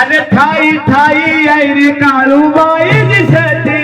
आणि ठाई ठाई आई रे काळूबाई दिसती ठाई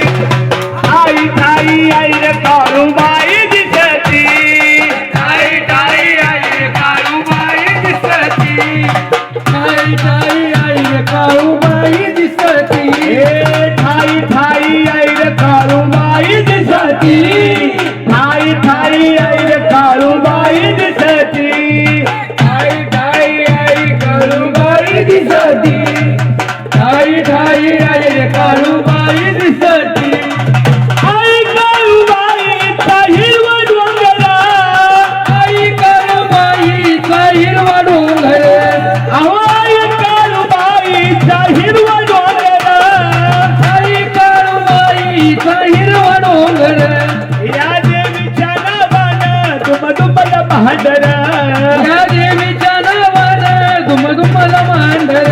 तुमला भांडर या देवीच्या नावानं दुमदुमल मांडर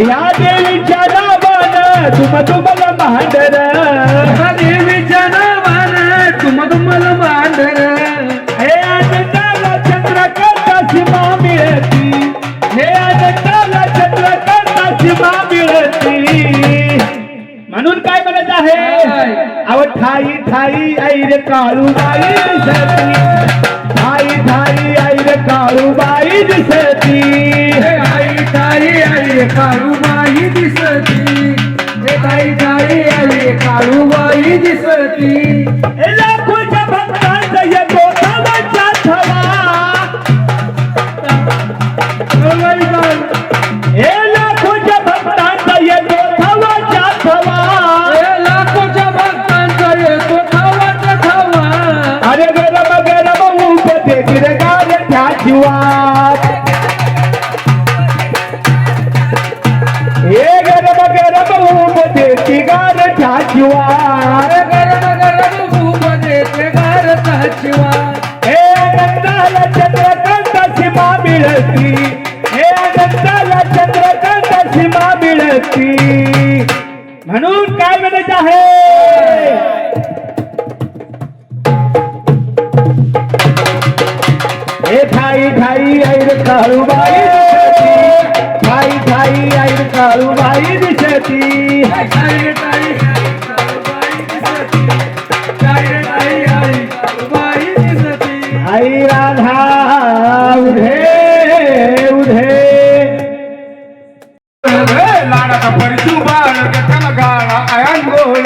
या देवीच्या नावानं तुम तुमला भांडर या देवीच्या नावानं दुमदुमल मांडर हे आनंदाला चंद्रकंता सीमा मिळती. हे आनंदाला चंद्रकंता सीमा मिळती. म्हणून काय म्हणत आहे? अव ठाई ठाई आई रे ठाई आई काळूबाई दिसती. हे आई ताई आई काळूबाई दिसती. हे ताई ताई आई काळूबाई दिसती. लाखोच्या भक्तांचा येतो थवा. हे गरम गरम उपदे तिगार त्याची वाट गरम गरम भूप देते गारताची वाट हे आनंदाला चंद्रकांता सीमा मिळती हे आनंदाला चंद्रकांता सीमा मिळती म्हणून काय म्हणत आहे? हे ठाई ऐर काळूबाई दिसती ठाई ठाई ऐर काळूबाई दिसती आई राधा उधे उधे. लाडाचा परिचू बाळ गाळा गोल